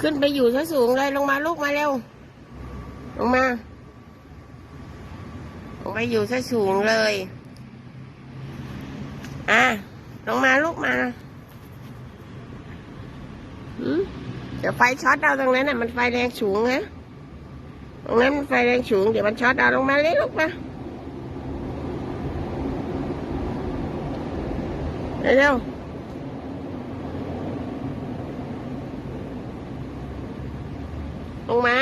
ขึ้นไปอยู่ซะสูงเลยลงมาลูกมาเร็ว ลงมา ลงไปอยู่ซะสูงเลย อะ ลงมาลูกมาเดี๋ยวไฟช็อตเอาตรงนั้นน่ะ มันไฟแรงสูงนะตรงนั้นมันไฟแรงสูง เดี๋ยวมันช็อตเอาลงมาเลยลูกมาเร็วๆ ลงมา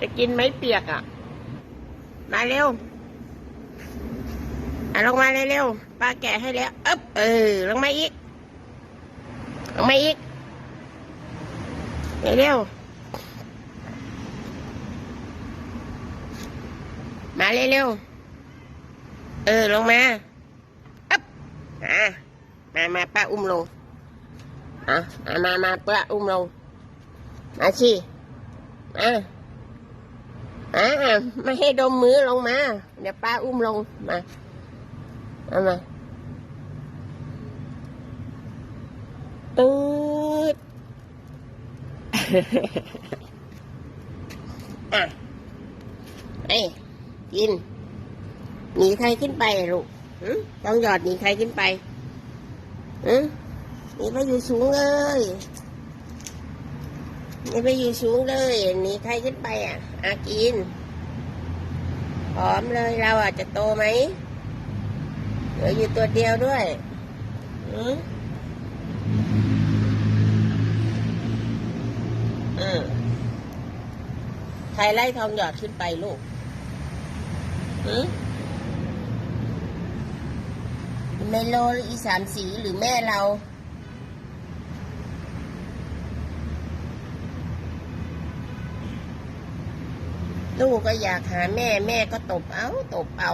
จะกินไหมเปียกอะ มาเร็วอะลงมาเร็วๆป้าแกะให้แล้วอึ๊บเออ ลงมาอีก ลงมาอีกเร็วมาเร็วๆเออ ลงมาอึ๊บอะมามาป้าอุ้มลงอะมามามาป้าอุ้มลง มาสิ มาอ่าไม่ให้ดมมือลงมา เดี๋ยวป้าอุ้มลงมาเอามาตืดอะไอ้กิน หนีใครขึ้นไปลูกหึต้องหยอดหนีใครขึ้นไปหึหนีไปอยู่สูงเลย หนีไปอยู่สูงเลยหนีใครขึ้นไปอะ อากินพร้อมเลยเราอะจะโตไหมเหลืออยู่ตัวเดียวด้วยหืมอืมใครไล่ทองหยอดขึ้นไปลูกหืมเมโลหรืออีสามสีหรือแม่เรา ลูกก็อยากหาแม่แม่ก็ตบเอาตบเอา